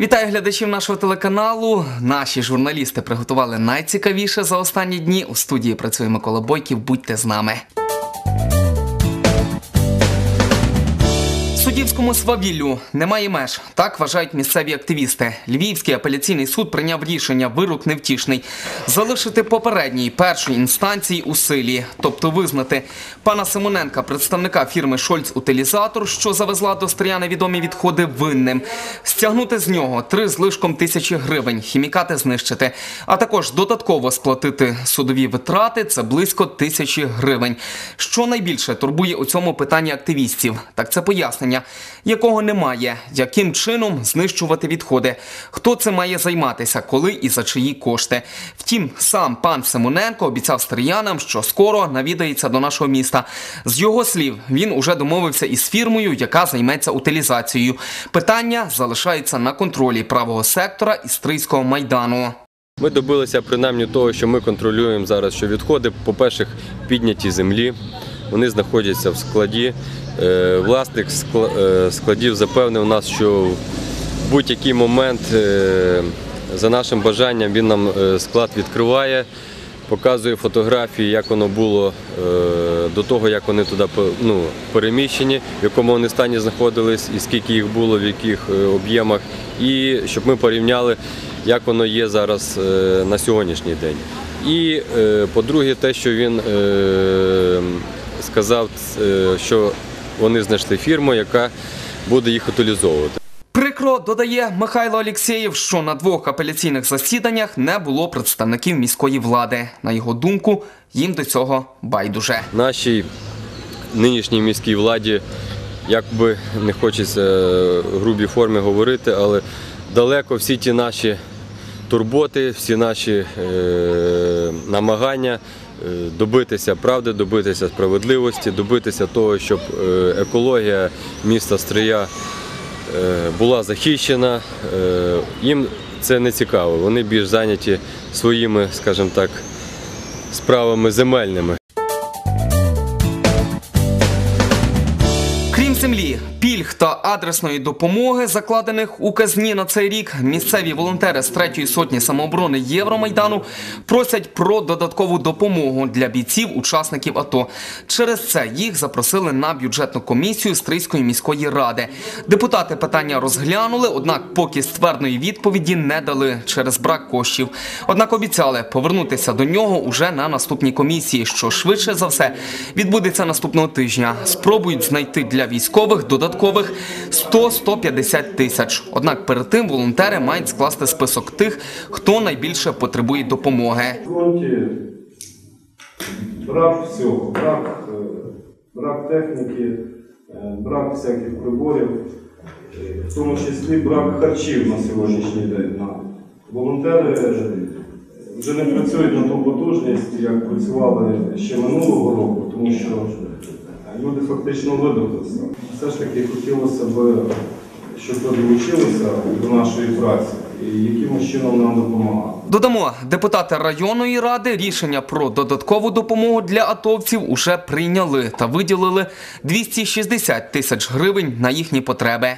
Вітаю глядачів нашого телеканалу. Наші журналісти приготували найцікавіше за останні дні. У студії працює Микола Бойків. Будьте з нами. Суддівському свавіллю немає меж. Так вважають місцеві активісти. Львівський апеляційний суд прийняв рішення вирок невтішний залишити попередній першої інстанції у силі, тобто визнати пана Симоненка, представника фірми Шольц Утилізатор, що завезла до Стрия невідомі відходи винним, стягнути з нього три з лишком тисячі гривень, хімікати знищити, а також додатково сплатити судові витрати. Це близько тисячі гривень. Що найбільше турбує у цьому питанні активістів? Так це пояснення, якого немає, яким чином знищувати відходи, хто це має займатися, коли і за чиї кошти. Втім, сам пан Симоненко обіцяв стріянам, що скоро навідається до нашого міста. З його слів, він уже домовився із фірмою, яка займеться утилізацією. Питання залишається на контролі правого сектора Істрийського майдану. Ми добилися принаймні того, що ми контролюємо зараз, що відходи, по-перше, підняті землі, вони знаходяться в складі. Е, Власник е, складів запевнив нас, що в будь-який момент е, за нашим бажанням він нам склад відкриває, показує фотографії, як воно було до того, як вони туди ну, переміщені, в якому вони стані знаходились, і скільки їх було, в яких об'ємах, і щоб ми порівняли, як воно є зараз на сьогоднішній день. І по-друге, те, що він сказав, е, що вони знайшли фірму, яка буде їх утилізовувати. Прикро додає Михайло Алєксєєв, що на двох апеляційних засіданнях не було представників міської влади. На його думку, їм до цього байдуже. нашій нинішній міській владі, як би не хочеться е, в грубій формі говорити, але далеко всі ті наші турботи, всі наші е, намагання е, добитися правди, добитися справедливості, добитися того, щоб е, екологія міста Стрия була захищена. Їм це не цікаво. Вони більш зайняті своїми, скажімо так, справами земельними. Адресної допомоги, закладених у казні на цей рік, місцеві волонтери з третьої сотні самооборони Євромайдану просять про додаткову допомогу для бійців, учасників АТО. Через це їх запросили на бюджетну комісію Стрийської міської ради. Депутати питання розглянули, однак поки ствердної відповіді не дали через брак коштів. Однак обіцяли повернутися до нього уже на наступній комісії, що швидше за все відбудеться наступного тижня. Спробують знайти для військових додаткових 100-150 тисяч. Однак перед тим волонтери мають скласти список тих, хто найбільше потребує допомоги. брак всього, брак, е, брак техніки, е, брак всяких приборів, в тому числі брак харчів на сьогоднішній день. Волонтери е, вже не працюють на ту потужність, як працювали ще минулого року, тому що люди фактично видалися. Все ж таки хотілося б, щоб ви долучилися до нашої праці і якимось чином нам допомагали. Додамо, депутати районної ради рішення про додаткову допомогу для атовців уже прийняли та виділили 260 тисяч гривень на їхні потреби.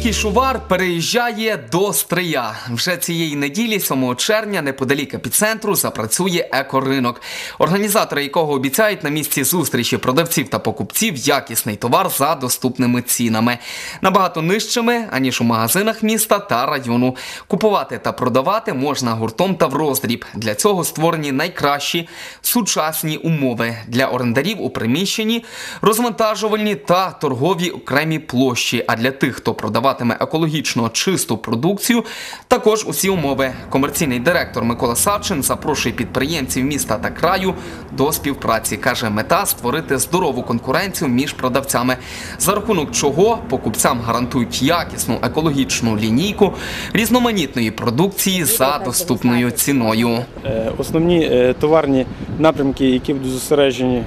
Львівський шувар переїжджає до Стрия. Вже цієї неділі, 7 червня, неподалік епіцентру, запрацює екоринок, організатори якого обіцяють на місці зустрічі продавців та покупців якісний товар за доступними цінами, набагато нижчими аніж у магазинах міста та району. Купувати та продавати можна гуртом та в роздріб. Для цього створені найкращі сучасні умови для орендарів у приміщенні, розвантажувальні та торгові окремі площі. А для тих, хто продаватиме екологічно чисту продукцію, також усі умови. Комерційний директор Микола Савчин запрошує підприємців міста та краю до співпраці. каже, мета створити здорову конкуренцію між продавцями, за рахунок чого покупцям гарантують якісну екологічну лінійку різноманітної продукції за доступною ціною. Е, Основні е, товарні напрямки, які будуть зосереджені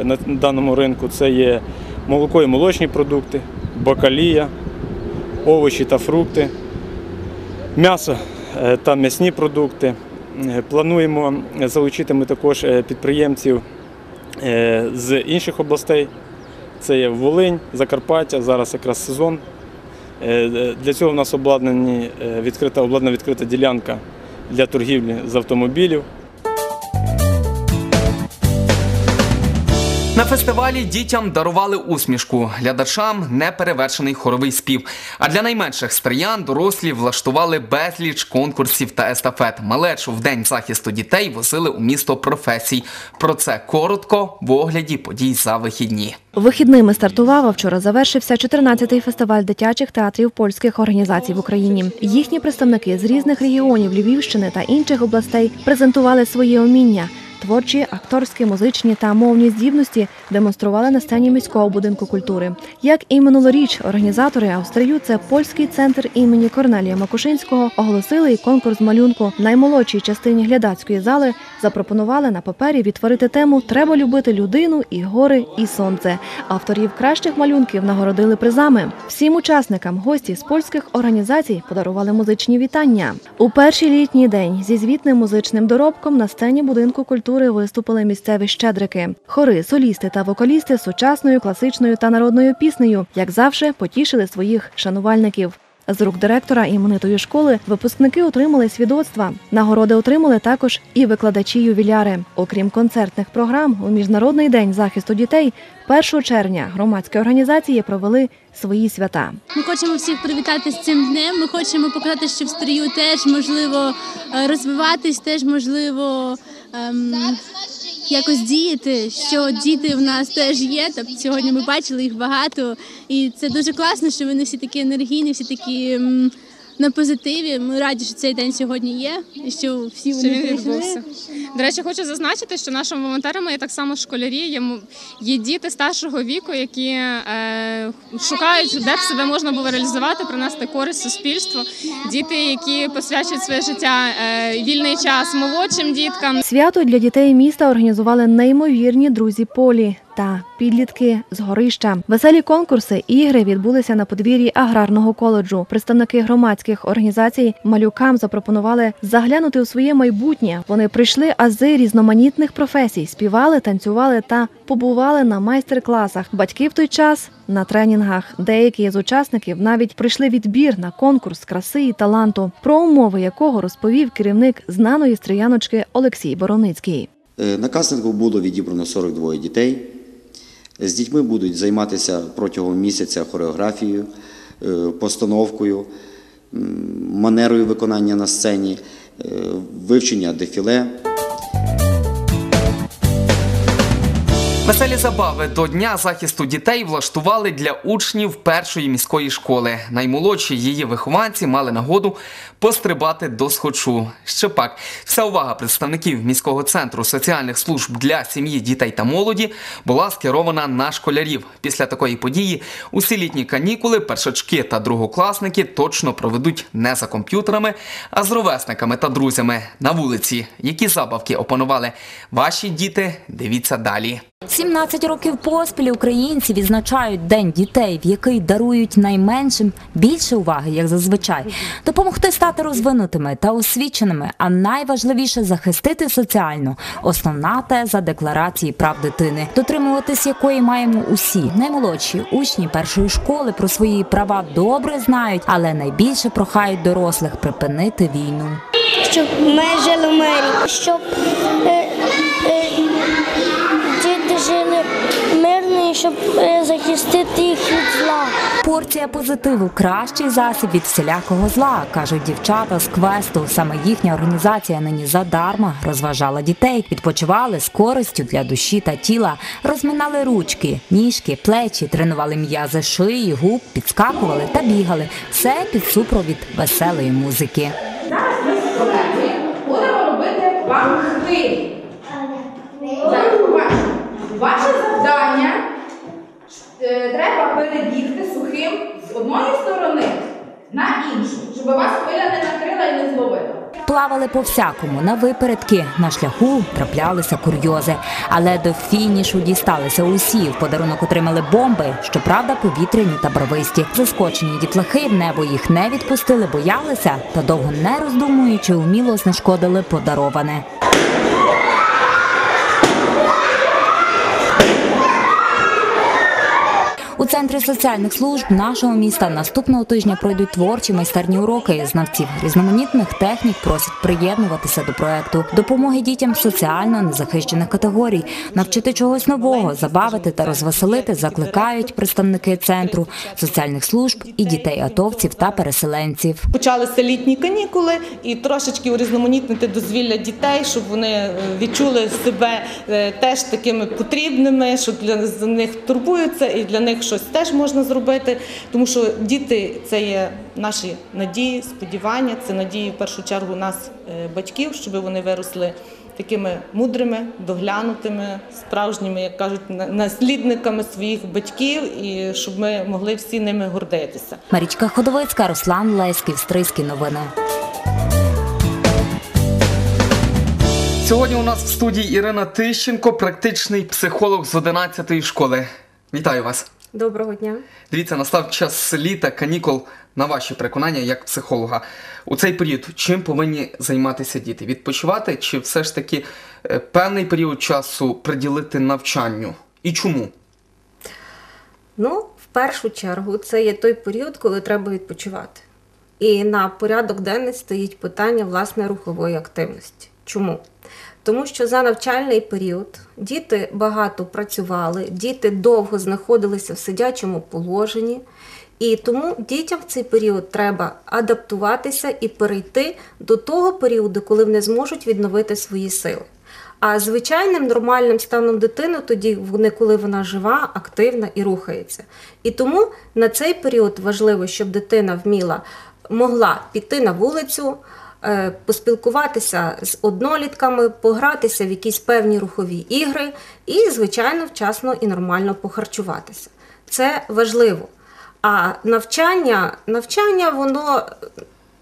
е, на даному ринку, це є молоко і молочні продукти, бакалія, овочі та фрукти, м'ясо е, та м'ясні продукти. Е, Плануємо залучити ми також е, підприємців з інших областей. Це є Волинь, Закарпаття, зараз якраз сезон. Для цього в нас обладнані, е, відкрита, обладнана відкрита ділянка для торгівлі з автомобілів. На фестивалі дітям дарували усмішку, глядачам неперевершений хоровий спів. А для найменших стриян дорослі влаштували безліч конкурсів та естафет. Малечу в день захисту дітей возили у місто професій. Про це коротко в огляді подій за вихідні. Вихідними стартував, а вчора завершився 14-й фестиваль дитячих театрів польських організацій в Україні. Їхні представники з різних регіонів Львівщини та інших областей презентували свої уміння. Творчі, акторські, музичні та мовні здібності демонстрували на сцені міського будинку культури. Як і минулоріч, організатори Австрію, це польський центр імені Корнелія Макушинського, оголосили і конкурс малюнку. Наймолодшій частині глядацької зали запропонували на папері відтворити тему Треба любити людину і гори, і сонце. Авторів кращих малюнків нагородили призами. Всім учасникам гості з польських організацій подарували музичні вітання. У перший літній день зі звітним музичним доробком на сцені будинку культури виступили місцеві щедрики. Хори, солісти та вокалісти сучасною, класичною та народною піснею, як завжди, потішили своїх шанувальників. З рук директора іменитої школи випускники отримали свідоцтва. Нагороди отримали також і викладачі-ювіляри. Окрім концертних програм, у міжнародний день захисту дітей 1 червня громадські організації провели свої свята. Ми хочемо всіх привітати з цим днем. Ми хочемо показати, що в стрію теж можливо е, розвиватись, теж можливо ем, якось діяти. Що діти в нас теж є. Тобто сьогодні ми бачили їх багато, і це дуже класно, що вони всі такі енергійні, всі такі. ем, на позитиві ми раді, що цей день сьогодні є, і що всі вони він відбувся. До речі, хочу зазначити, що нашими волонтерами є так само школярі, є, є діти старшого віку, які е, шукають, де б себе можна було реалізувати, принести користь суспільству. Діти, які посвячують своє життя е, вільний час молодшим діткам, Свято для дітей міста організували неймовірні друзі Полі та підлітки з горища. Веселі конкурси, ігри відбулися на подвір'ї аграрного коледжу. Представники громадських організацій малюкам запропонували заглянути у своє майбутнє. Вони прийшли ази різноманітних професій, співали, танцювали та побували на майстер-класах. Батьки в той час на тренінгах. Деякі з учасників навіть пройшли відбір на конкурс краси і таланту, про умови якого розповів керівник знаної стріяночки Олексій Бороницький. Е, На кастингу було відібрано 42 дітей. З дітьми будуть займатися протягом місяця хореографією, е, постановкою, манерою виконання на сцені, е, вивчення дефіле. Веселі забави до Дня захисту дітей влаштували для учнів першої міської школи. Наймолодші її вихованці мали нагоду пострибати до схочу. Ще пак, вся увага представників міського центру соціальних служб для сім'ї, дітей та молоді була скерована на школярів. Після такої події усі літні канікули першачки та другокласники точно проведуть не за комп'ютерами, а з ровесниками та друзями на вулиці. Які забавки опанували ваші діти? Дивіться далі. 17 років поспіль українці відзначають День дітей, в який дарують найменшим більше уваги, як зазвичай, допомогти стати розвинутими та освіченими, а найважливіше захистити соціально. Основна теза декларації прав дитини, дотримуватись якої маємо усі наймолодші учні першої школи про свої права добре знають, але найбільше прохають дорослих припинити війну. щоб ми жили в мирі, щоб щоб е, захистити їх від зла. Порція позитиву кращий засіб від всілякого зла, кажуть дівчата з квесту. Саме їхня організація нині задарма розважала дітей, відпочивали з користю для душі та тіла, розминали ручки, ніжки, плечі, тренували м'язи шиї, губ, підскакували та бігали. Все під супровід веселої музики. Зараз ми з колегами будемо робити вам хвилі. Ваше. Завдання треба перебігти сухим з одної сторони на іншу, щоб вас хвиля не накрила і не зловила. Плавали по всякому на випередки. На шляху траплялися курйози, але до фінішу дісталися усі. В подарунок отримали бомби, щоправда, повітряні та барвисті. Заскочені дітлахи в небо їх не відпустили, боялися та довго не роздумуючи, уміло знешкодили подароване. Центрі соціальних служб нашого міста наступного тижня пройдуть творчі майстерні уроки. Знавців різноманітних технік просять приєднуватися до проекту допомоги дітям соціально незахищених категорій, навчити чогось нового, забавити та розвеселити закликають представники центру соціальних служб і дітей атовців та переселенців. Почалися літні канікули і трошечки урізноманітнити дозвілля дітей, щоб вони е, відчули себе е, теж такими потрібними, що для них турбуються, і для них щось теж можна зробити. Тому що діти це є наші надії, сподівання, це надії в першу чергу нас, е, батьків, щоб вони виросли. Такими мудрими, доглянутими, справжніми, як кажуть, на- наслідниками своїх батьків, і щоб ми могли всі ними гордитися. Марічка Ходовицька, Руслан Леськів, Стрийські новини. Сьогодні у нас в студії Ірина Тищенко, практичний психолог з 11-ї школи. Вітаю вас. Доброго дня. Дивіться, настав час літа, канікул. На ваші переконання як психолога. У цей період чим повинні займатися діти? Відпочивати чи все ж таки е, певний період часу приділити навчанню? І чому? Ну, в першу чергу, це є той період, коли треба відпочивати. І на порядок денний стоїть питання власне рухової активності. Чому? Тому що за навчальний період діти багато працювали, діти довго знаходилися в сидячому положенні, і тому дітям в цей період треба адаптуватися і перейти до того періоду, коли вони зможуть відновити свої сили. А звичайним нормальним станом дитини тоді вони, коли вона жива, активна і рухається. І тому на цей період важливо, щоб дитина вміла могла піти на вулицю, поспілкуватися з однолітками, погратися в якісь певні рухові ігри і, звичайно, вчасно і нормально похарчуватися. Це важливо. А навчання, навчання, воно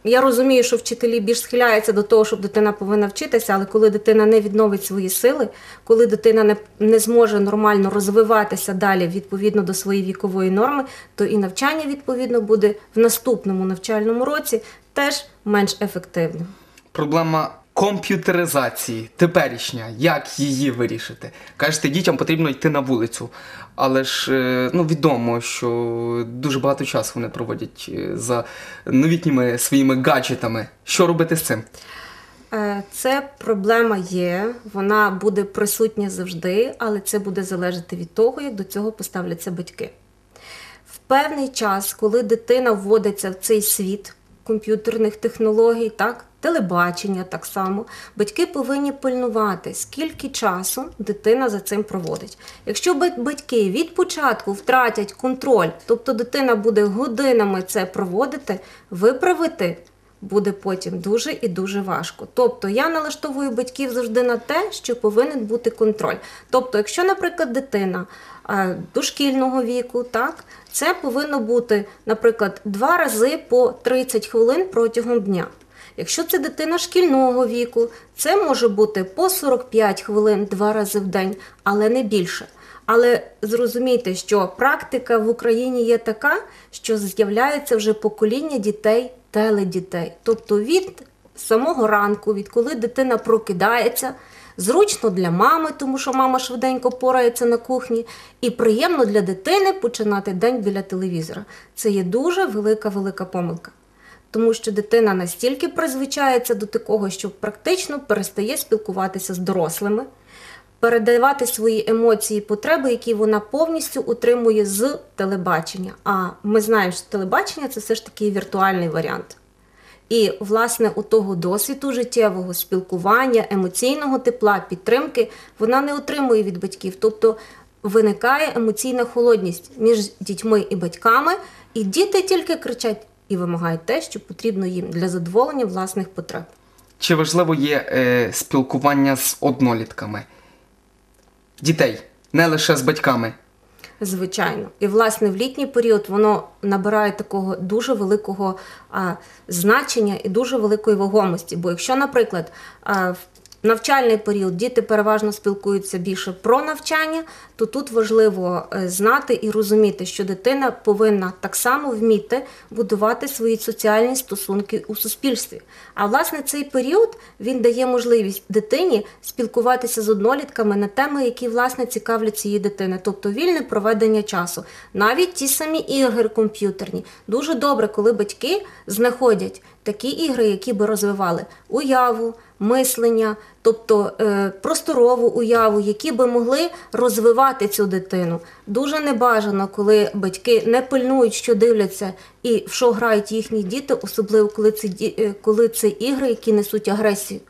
я розумію, що вчителі більш схиляються до того, щоб дитина повинна вчитися, але коли дитина не відновить свої сили, коли дитина не, не зможе нормально розвиватися далі відповідно до своєї вікової норми, то і навчання відповідно буде в наступному навчальному році теж менш ефективним. Проблема комп'ютеризації, теперішня, як її вирішити? Кажете, дітям потрібно йти на вулицю, але ж е, ну, відомо, що дуже багато часу вони проводять е, за новітніми своїми гаджетами. Що робити з цим? Е, Це проблема є, вона буде присутня завжди, але це буде залежати від того, як до цього поставляться батьки. В певний час, коли дитина вводиться в цей світ комп'ютерних технологій, так, телебачення так само, батьки повинні пильнувати, скільки часу дитина за цим проводить. Якщо батьки від початку втратять контроль, тобто дитина буде годинами це проводити, виправити буде потім дуже і дуже важко. Тобто я налаштовую батьків завжди на те, що повинен бути контроль. Тобто, якщо, наприклад, дитина е, дошкільного віку, так, це повинно бути, наприклад, два рази по 30 хвилин протягом дня. Якщо це дитина шкільного віку, це може бути по 45 хвилин два рази в день, але не більше. Але зрозумійте, що практика в Україні є така, що з'являється вже покоління дітей, теледітей. Тобто від самого ранку, відколи дитина прокидається, зручно для мами, тому що мама швиденько порається на кухні, і приємно для дитини починати день біля телевізора. Це є дуже велика велика помилка. Тому що дитина настільки призвичається до такого, що практично перестає спілкуватися з дорослими, передавати свої емоції потреби, які вона повністю утримує з телебачення. А ми знаємо, що телебачення це все ж таки віртуальний варіант. І, власне, у того досвіду життєвого спілкування, емоційного тепла, підтримки вона не отримує від батьків. Тобто виникає емоційна холодність між дітьми і батьками, і діти тільки кричать і вимагають те, що потрібно їм для задоволення власних потреб. Чи важливо є е, спілкування з однолітками? Дітей, не лише з батьками. Звичайно, і власне в літній період воно набирає такого дуже великого а, значення і дуже великої вагомості. Бо якщо, наприклад, а, навчальний період діти переважно спілкуються більше про навчання, то тут важливо е, знати і розуміти, що дитина повинна так само вміти будувати свої соціальні стосунки у суспільстві. А власне цей період він дає можливість дитині спілкуватися з однолітками на теми, які власне цікавлять її дитини, тобто вільне проведення часу, навіть ті самі ігри комп'ютерні. Дуже добре, коли батьки знаходять такі ігри, які би розвивали уяву, мислення, тобто е, просторову уяву, які би могли розвивати цю дитину. Дуже небажано, коли батьки не пильнують, що дивляться і в що грають їхні діти, особливо коли це, е, коли це ігри, які несуть агресію.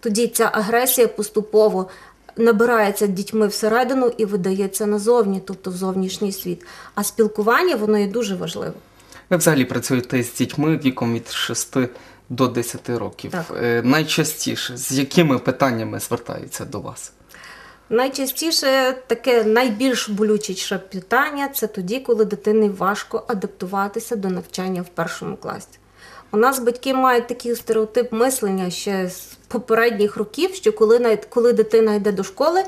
Тоді ця агресія поступово набирається дітьми всередину і видається назовні, тобто в зовнішній світ. А спілкування воно є дуже важливе. Ви взагалі працюєте з дітьми віком від 6 до 10 років. Так. Е, Найчастіше з якими питаннями звертаються до вас? Найчастіше таке найбільш болючіше питання це тоді, коли дитині важко адаптуватися до навчання в першому класі. У нас батьки мають такий стереотип мислення ще з попередніх років, що коли, коли дитина йде до школи,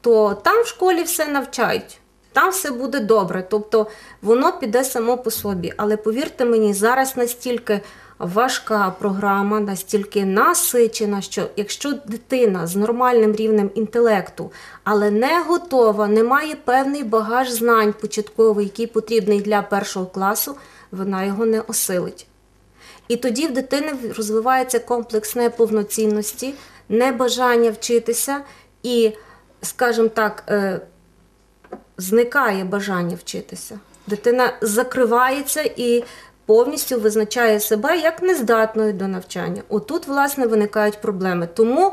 то там в школі все навчають. Там все буде добре, тобто воно піде само по собі. Але повірте мені, зараз настільки важка програма, настільки насичена, що якщо дитина з нормальним рівнем інтелекту, але не готова, не має певний багаж знань початковий, який потрібний для першого класу, вона його не осилить. І тоді в дитини розвивається комплекс неповноцінності, небажання вчитися і, скажімо так, е, зникає бажання вчитися. Дитина закривається і повністю визначає себе як нездатною до навчання. Отут, власне, виникають проблеми. Тому,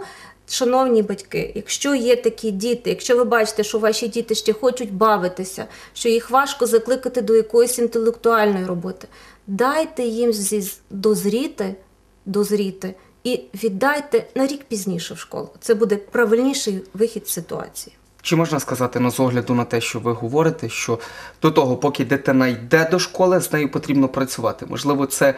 шановні батьки, якщо є такі діти, якщо ви бачите, що ваші діти ще хочуть бавитися, що їх важко закликати до якоїсь інтелектуальної роботи, дайте їм зі- дозріти, дозріти і віддайте на рік пізніше в школу. Це буде правильніший вихід з ситуації. Чи можна сказати, ну, з огляду на те, що ви говорите, що до того, поки дитина йде до школи, з нею потрібно працювати? Можливо, це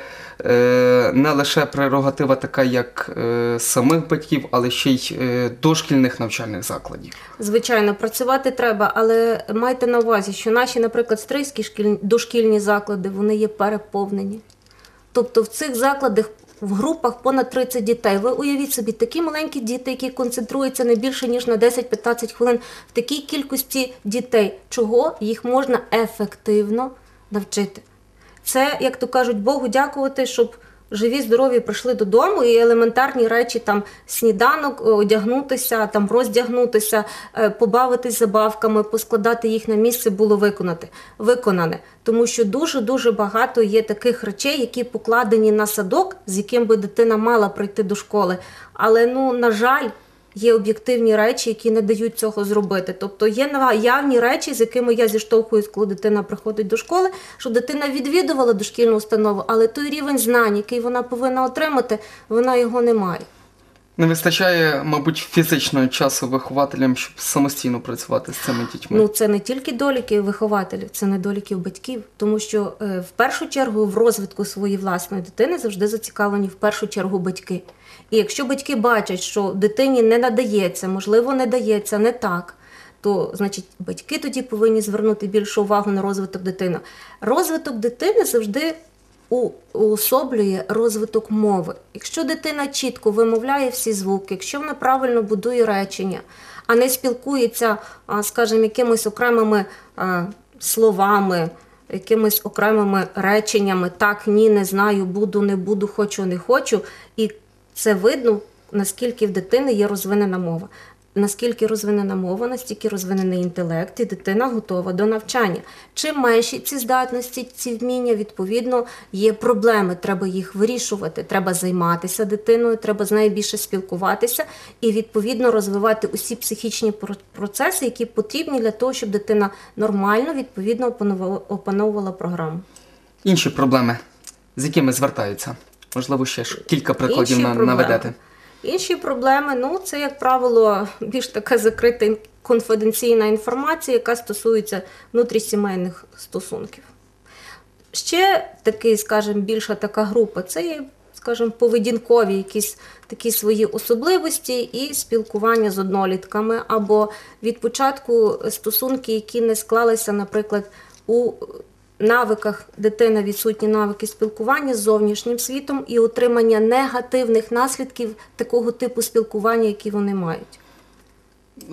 е, не лише прерогатива така, як е, самих батьків, але ще й е, дошкільних навчальних закладів. Звичайно, працювати треба, але майте на увазі, що наші, наприклад, стрийські шкільні, дошкільні заклади вони є переповнені. Тобто в цих закладах в групах понад 30 дітей. Ви уявіть собі, такі маленькі діти, які концентруються не більше ніж на 10-15 хвилин в такій кількості дітей, чого їх можна ефективно навчити. Це, як то кажуть, Богу дякувати, щоб живі, здорові прийшли додому і елементарні речі, там сніданок, е, одягнутися, там роздягнутися, е, побавитись забавками, поскладати їх на місце було виконати, виконане. Тому що дуже-дуже багато є таких речей, які покладені на садок, з яким би дитина мала прийти до школи. Але, ну, на жаль, Є об'єктивні речі, які не дають цього зробити. Тобто є наявні речі, з якими я зіштовхуюсь, коли дитина приходить до школи, що дитина відвідувала дошкільну установу, але той рівень знань, який вона повинна отримати, вона його не має. Не вистачає, мабуть, фізичного часу вихователям, щоб самостійно працювати з цими дітьми. Ну це не тільки доліки вихователів, це недоліків батьків, тому що е, в першу чергу в розвитку своєї власної дитини завжди зацікавлені в першу чергу батьки. І якщо батьки бачать, що дитині не надається, можливо, не дається не так. То, значить, батьки тоді повинні звернути більшу увагу на розвиток дитини. Розвиток дитини завжди уособлює розвиток мови. Якщо дитина чітко вимовляє всі звуки, якщо вона правильно будує речення, а не спілкується, скажімо, якимись окремими словами, якимись окремими реченнями, так, ні, не знаю, буду, не буду, хочу, не хочу. І це видно, наскільки в дитини є розвинена мова. Наскільки розвинена мова, настільки розвинений інтелект, і дитина готова до навчання. Чим менші ці здатності, ці вміння, відповідно, є проблеми. Треба їх вирішувати. Треба займатися дитиною, треба з нею більше спілкуватися і відповідно розвивати усі психічні про- процеси, які потрібні для того, щоб дитина нормально відповідно опановувала, опановувала програму. Інші проблеми, з якими звертаються? Можливо, ще ж кілька прикладів Інші на, проблеми. Інші проблеми, ну це, як правило, більш така закрита конфіденційна інформація, яка стосується внутрісімейних стосунків. Ще такий, скажімо, більша така група це є, скажімо, поведінкові якісь такі свої особливості і спілкування з однолітками, або від початку стосунки, які не склалися, наприклад, у навиках дитина відсутні навики спілкування з зовнішнім світом і отримання негативних наслідків такого типу спілкування, які вони мають.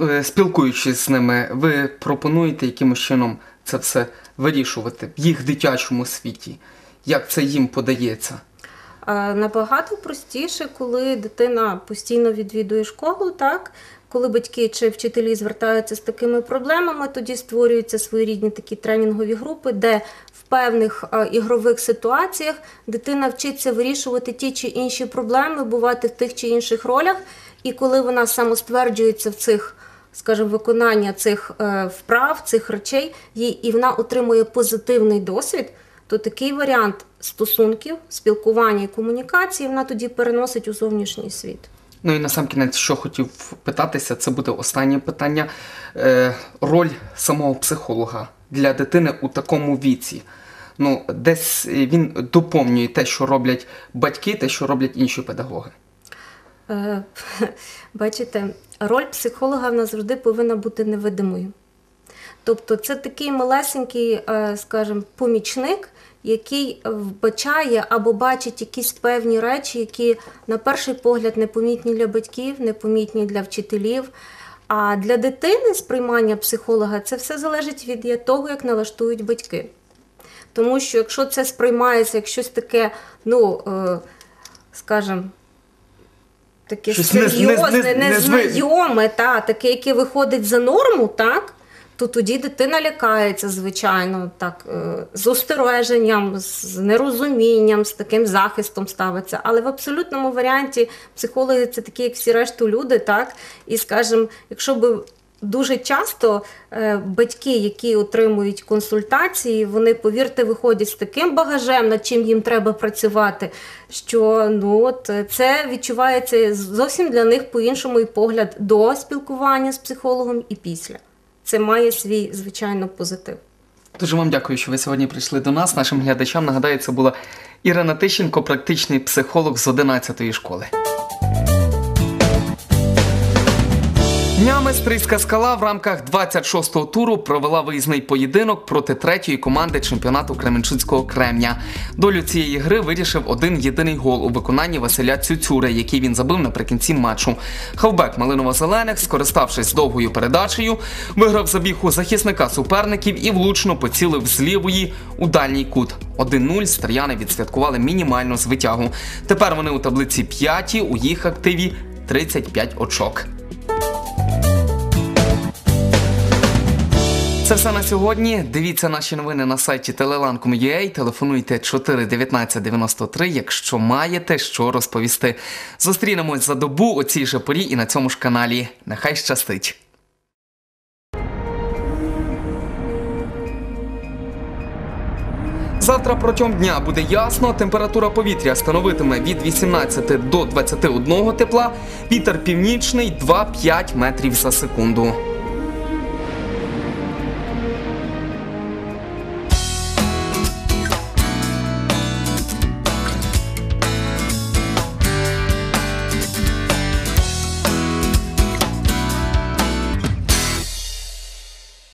Е, Спілкуючись з ними, ви пропонуєте якимось чином це все вирішувати в їх дитячому світі. Як це їм подається? Набагато простіше, коли дитина постійно відвідує школу, так? Коли батьки чи вчителі звертаються з такими проблемами, тоді створюються своєрідні такі тренінгові групи, де в певних е, ігрових ситуаціях дитина вчиться вирішувати ті чи інші проблеми, бувати в тих чи інших ролях. І коли вона самостверджується в цих, скажімо, виконання цих е, вправ, цих речей, і вона отримує позитивний досвід, то такий варіант стосунків, спілкування і комунікації вона тоді переносить у зовнішній світ. Ну і на сам кінець, що хотів питатися, це буде останнє питання. Е, роль самого психолога для дитини у такому віці. Ну, десь він доповнює те, що роблять батьки, те, що роблять інші педагоги. Е, Бачите, роль психолога в нас завжди повинна бути невидимою. Тобто це такий малесенький, е, скажімо, помічник, який вбачає або бачить якісь певні речі, які на перший погляд непомітні для батьків, непомітні для вчителів. А для дитини сприймання психолога це все залежить від того, як налаштують батьки. Тому що якщо це сприймається як щось таке, ну, е, скажімо, таке Щось не- не- серйозне, не- не незнайоме, та, таке, яке виходить за норму, так? То тоді дитина лякається, звичайно, так, е, з остереженням, з нерозумінням, з таким захистом ставиться. Але в абсолютному варіанті психологи це такі, як всі решту люди, так? І скажімо, якщо би дуже часто е, батьки, які отримують консультації, вони, повірте, виходять з таким багажем, над чим їм треба працювати, що ну от е, це відчувається зовсім для них по-іншому і погляд до спілкування з психологом і після. Це має свій звичайно позитив. Дуже вам дякую, що ви сьогодні прийшли до нас. Нашим глядачам нагадаю, це була Ірина Тищенко, практичний психолог з 11-ї школи. Днями Стрийська скала в рамках 26-го туру провела виїзний поєдинок проти третьої команди чемпіонату Кременчуцького Кремня. Долю цієї гри вирішив один єдиний гол у виконанні Василя Цюцюри, який він забив наприкінці матчу. Хавбек Малиново-Зелених, скориставшись довгою передачею, виграв забіг у захисника суперників і влучно поцілив з лівої у дальній кут. 1-0 стріяни відсвяткували мінімальну звитягу. Тепер вони у таблиці п'яті, у їх активі 35 очок. Це все на сьогодні. Дивіться наші новини на сайті telelankom.ua, телефонуйте 4 19 93, якщо маєте що розповісти. Зустрінемось за добу о цій же порі і на цьому ж каналі. Нехай щастить! Завтра протягом дня буде ясно. Температура повітря становитиме від 18 до 21 тепла. Вітер північний 2-5 метрів за секунду.